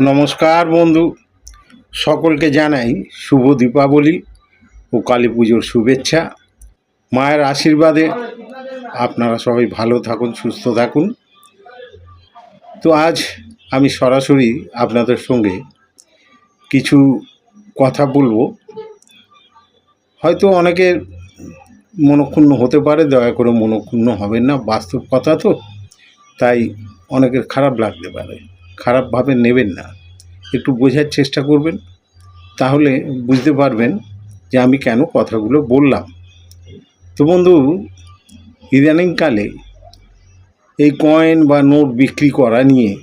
নমস্কার বন্ধু। সকলকে জানাই শুভ দীপাবলি ও কালী পুজোর শুভেচ্ছা। মায়ের আশীর্বাদে আপনারা সবাই ভালো থাকুন, সুস্থ থাকুন। তো আজ আমি সরাসরি আপনাদের সঙ্গে কিছু কথা বলব। হয়তো অনেকের মনক্ষুণ্ণ হতে পারে, দয়া করে মনক্ষুণ্ণ হবেন না, বাস্তব কথা তো। তাই অনেকের খারাপ লাগতে পারে। খারাপভাবে নেবেন না। একটু বোঝার চেষ্টা করবেন, তাহলে বুঝতে পারবেন যে আমি কেন কথাগুলো বললাম। তো বন্ধু, ইদানিংকালে এই কয়েন বা নোট বিক্রি করা নিয়ে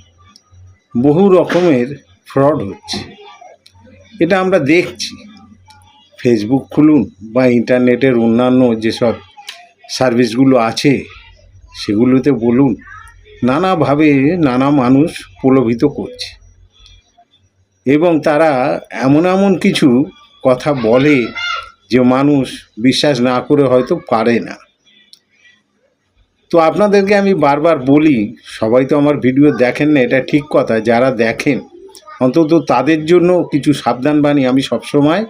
বহু রকমের ফ্রড হচ্ছে। এটা আমরা দেখছি। ফেসবুক খুলুন বা ইন্টারনেটের অন্যান্য যেসব সার্ভিসগুলো আছে, সেগুলোতে বলুন। নানাভাবে নানা মানুষ প্রলোভিত করছে। এবং তারা এমন এমন কিছু কথা বলে যে মানুষ বিশ্বাস না করে হয়তো পারে না। তো আপনাদেরকে আমি বারবার বলি, সবাই তো আমার ভিডিও দেখেন না, এটা ঠিক কথা, যারা দেখেন, অন্তত তাদের জন্য কিছু সাবধানবাণী আমি সবসময়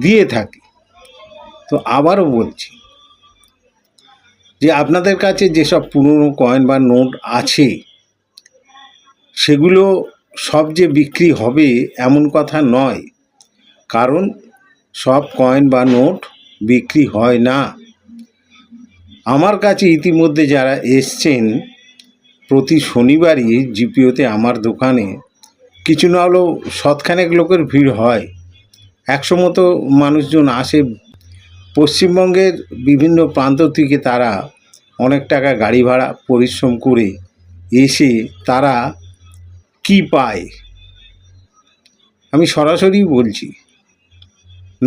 দিয়ে থাকি। তো আবারও বলছি যে আপনাদের কাছে যেসব পুরনো কয়েন বা নোট আছে, সেগুলো সব যে বিক্রি হবে এমন কথা নয়। কারণ সব কয়েন বা নোট বিক্রি হয় না। আমার কাছে ইতিমধ্যে যারা এসছেন, প্রতি শনিবারই জিপিওতে আমার দোকানে কিছু না হলেও শতখানেক লোকের ভিড় হয়। একশো মতো মানুষজন আসে পশ্চিমবঙ্গের বিভিন্ন প্রান্ত থেকে তারা অনেক টাকা গাড়ি ভাড়া, পরিশ্রম করে এসে তারা কি পায়? আমি সরাসরি বলছি,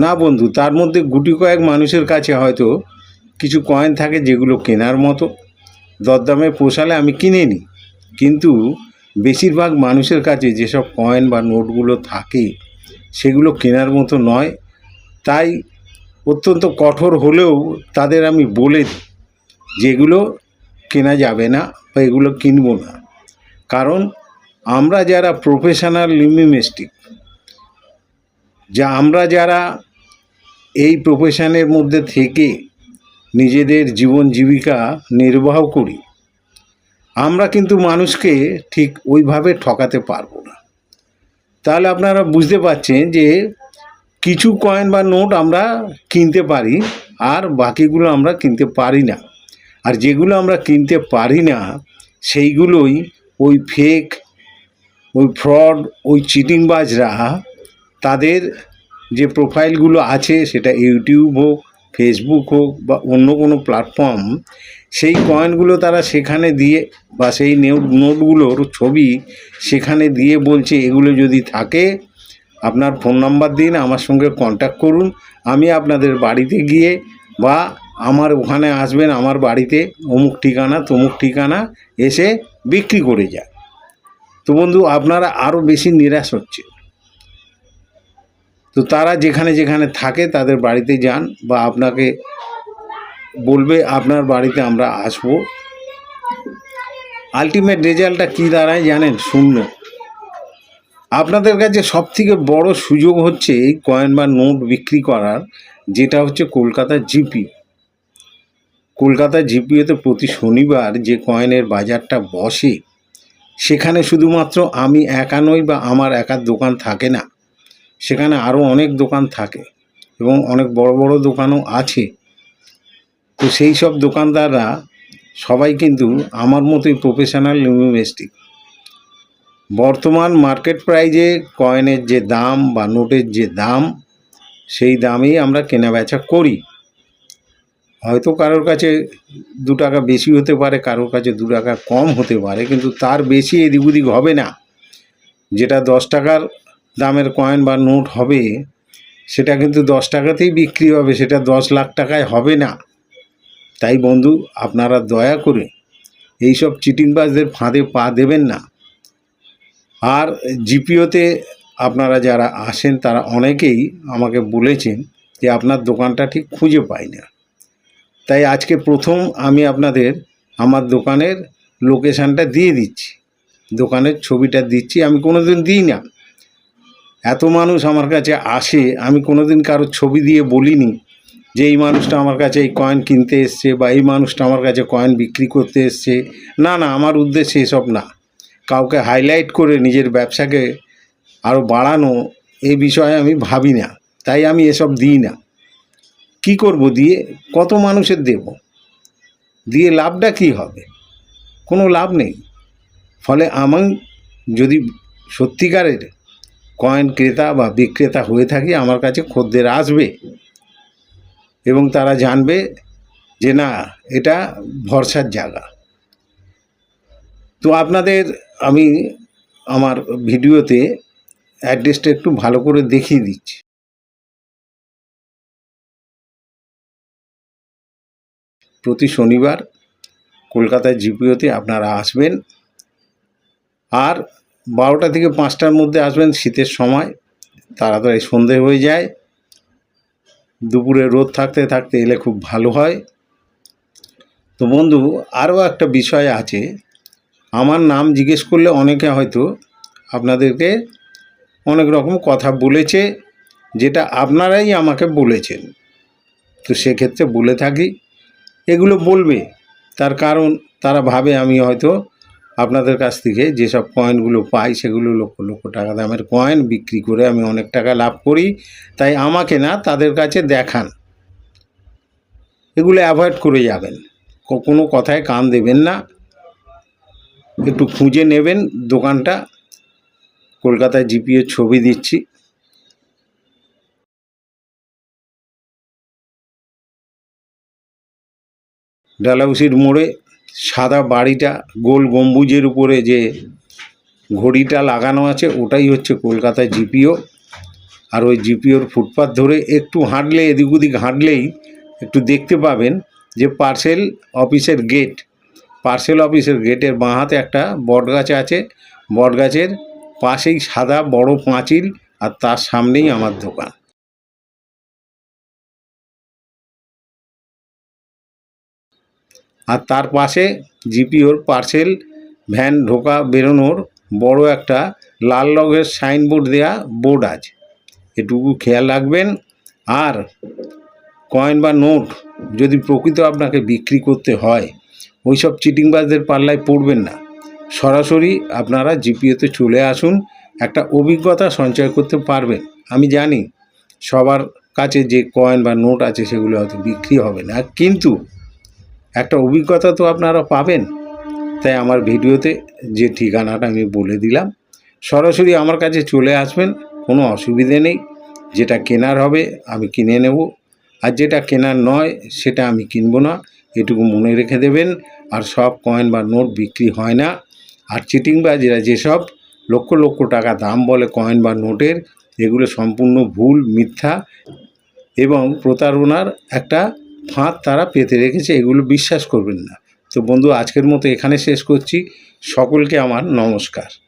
না বন্ধু, তার মধ্যে গুটি কয়েক মানুষের কাছে হয়তো কিছু কয়েন থাকে যেগুলো কেনার মতো, দরদামে পোষালে আমি কিনে নিই। কিন্তু বেশিরভাগ মানুষের কাছে যেসব কয়েন বা নোটগুলো থাকে, সেগুলো কেনার মতো নয়। তাই অত্যন্ত কঠোর হলেও তাদের আমি বলে দিই, যেগুলো কেনা যাবে না বা এগুলো কিনবো না। কারণ আমরা যারা প্রফেশনাল লিমিমেস্টিক যা আমরা যারা এই প্রফেশনের মধ্যে থেকে নিজেদের জীবন জীবিকা নির্বাহ করি, আমরা কিন্তু মানুষকে ঠিক ওইভাবে ঠকাতে পারব না। তাহলে আপনারা বুঝতে পারছেন যে কিছু কয়েন বা নোট আমরা কিনতে পারি, আর বাকিগুলো আমরা কিনতে পারি না। আর যেগুলো আমরা কিনতে পারি না, সেইগুলোই ওই ফেক ওই ফ্রড ওই চিটিংবাজরা তাদের যে প্রোফাইলগুলো আছে, সেটা ইউটিউব হোক ফেসবুক হোক, বা অন্য কোনো প্ল্যাটফর্ম সেই কয়েনগুলো তারা সেখানে দিয়ে, বা সেই নোট নোটগুলোর ছবি সেখানে দিয়ে বলছে, এগুলো যদি থাকে আপনার ফোন নাম্বার দিন, আমার সঙ্গে কন্ট্যাক্ট করুন। আমি আপনাদের বাড়িতে গিয়ে বা আমার ওখানে আসবেন, আমার বাড়িতে অমুক ঠিকানা, তমুক ঠিকানা এসে বিক্রি করে যায় তো বন্ধু, আপনারা আরও বেশি নিরাশ হচ্ছে তো তারা যেখানে যেখানে থাকে, তাদের বাড়িতে যান বা আপনাকে বলবে, আপনার বাড়িতে আমরা আসব। আলটিমেট রেজাল্টটা কী দাঁড়ায় জানেন? শূন্য। আপনাদের কাছে সব থেকে বড় সুযোগ হচ্ছে এই কয়েন বা নোট বিক্রি করার, যেটা হচ্ছে কলকাতা জিপি। কলকাতা জিপিওতে প্রতি শনিবার যে কয়েনের বাজারটা বসে, সেখানে শুধুমাত্র আমি একা নই বা আমার একার দোকান থাকে না, সেখানে আরও অনেক দোকান থাকে এবং অনেক বড় বড় দোকানও আছে। তো সেই সব দোকানদাররা সবাই কিন্তু আমার মতোই প্রফেশনাল লিমিমেস্টিক বর্তমান মার্কেট প্রাইজে কয়েনের যে দাম বা নোটের যে দাম, সেই দামেই আমরা কেনাবেচা করি। হয়তো কারোর কাছে দু টাকা বেশি হতে পারে, কারোর কাছে দু টাকা কম হতে পারে, কিন্তু তার বেশি এদিক ওদিক হবে না। যেটা দশ টাকার দামের কয়েন বা নোট হবে, সেটা কিন্তু দশ টাকাতেই বিক্রি হবে, সেটা দশ লাখ টাকায় হবে না। তাই বন্ধু, আপনারা দয়া করে এইসব চিটিংবাজদের ফাঁদে পা দেবেন না। আর জিপিওতে আপনারা যারা আসেন, তারা অনেকেই আমাকে বলেছেন যে আপনার দোকানটা ঠিক খুঁজে পাই না। তাই আজকে প্রথম আমি আপনাদের আমার দোকানের লোকেশানটা দিয়ে দিচ্ছি। দোকানের ছবিটা দিচ্ছি, আমি কোনোদিন দিই না। এত মানুষ আমার কাছে আসে, আমি কোনোদিন কারোর ছবি দিয়ে বলিনি যে এই মানুষটা আমার কাছে এই কয়েন কিনতে এসছে বা এই মানুষটা আমার কাছে কয়েন বিক্রি করতে এসছে। না না, আমার উদ্দেশ্য এসব না। কাউকে হাইলাইট করে নিজের ব্যবসাকে আরও বাড়ানো এই বিষয়ে আমি ভাবি না। তাই আমি এসব দিই না। কি করব দিয়ে কত মানুষের দেব? দিয়ে লাভটা কি হবে? কোনো লাভ নেই। ফলে আমি যদি সত্যিকারের কয়েন ক্রেতা বা বিক্রেতা হয়ে থাকি, আমার কাছে খদ্দের আসবে এবং তারা জানবে যে না, এটা ভরসার জায়গা। তো আপনাদের আমি আমার ভিডিওতে অ্যাড্রেসটা একটু ভালো করে দেখিয়ে দিচ্ছি। প্রতি শনিবার কলকাতায় জিপিওতে আপনারা আসবেন। আর বারোটা থেকে পাঁচটার মধ্যে আসবেন শীতের সময়। তাড়াতাড়ি সন্ধে হয়ে যায়। দুপুরে রোদ থাকতে থাকতে এলে খুব ভালো হয়। তো বন্ধু, আরও একটা বিষয় আছে আমার নাম জিজ্ঞেস করলে অনেকে হয়তো আপনাদেরকে অনেক রকম কথা বলেছে, যেটা আপনারাই আমাকে বলেছেন। তো সেক্ষেত্রে বলে থাকি, এগুলো বলবে। তার কারণ, তারা ভাবে আমি হয়তো আপনাদের কাছ থেকে যেসব কয়েনগুলো পাই, সেগুলো লক্ষ লক্ষ টাকা দামের কয়েন বিক্রি করে আমি অনেক টাকা লাভ করি, তাই আমাকে না তাদের কাছে দেখান। এগুলো অ্যাভয়েড করে যাবেন। কোনো কথায় কান দেবেন না। একটু খুঁজে নেবেন দোকানটা। কলকাতায় জিপিএ ছবি দিচ্ছি। ডালাউসির মোড়ে সাদা বাড়িটা, গোল গম্বুজের উপরে যে ঘড়িটা লাগানো আছে, ওটাই হচ্ছে কলকাতায় জিপিও। আর ওই জিপিওর ফুটপাথ ধরে একটু হাঁটলে, এদিক ওদিক হাঁটলেই একটু দেখতে পাবেন যে পার্সেল অফিসের গেট। পার্সেল অফিসের গেটের বাঁ হাতে একটা বটগাছ আছে। বটগাছের পাশেই সাদা বড় পাঁচিল আর তার সামনেই আমার দোকান। আর তার পাশে জিপিওর পার্সেল, ভ্যান ঢোকা বেরোনোর বড় একটা লাল রঙের সাইনবোর্ড দেয়া বোর্ড আছে। এটুকু খেয়াল রাখবেন। আর কয়েন বা নোট যদি প্রকৃত আপনাকে বিক্রি করতে হয় ওই সব চিটিংবাজদের পাল্লায় পড়বেন না। সরাসরি আপনারা জিপিওতে চলে আসুন, একটা অভিজ্ঞতা সঞ্চয় করতে পারবেন। আমি জানি সবার কাছে যে কয়েন বা নোট আছে সেগুলো হয়তো বিক্রি হবে না, কিন্তু একটা অভিজ্ঞতা তো আপনারা পাবেন। তাই আমার ভিডিওতে যে ঠিকানাটা আমি বলে দিলাম, সরাসরি আমার কাছে চলে আসবেন, কোনো অসুবিধে নেই। যেটা কেনার হবে আমি কিনে নেব, আর যেটা কেনার নয় সেটা আমি কিনবো না, এটুকু মনে রেখে দেবেন। আর সব কয়েন বা নোট বিক্রি হয় না। আর চিটিংবাজিরা যেসব লক্ষ লক্ষ টাকা দাম বলে কয়েন বা নোটের এগুলো সম্পূর্ণ ভুল, মিথ্যা এবং প্রতারণার একটা ফাঁদ তারা পেতে রেখেছে, এগুলো বিশ্বাস করবেন না। তো বন্ধু, আজকের মতো এখানে শেষ করছি। সকলকে আমার নমস্কার।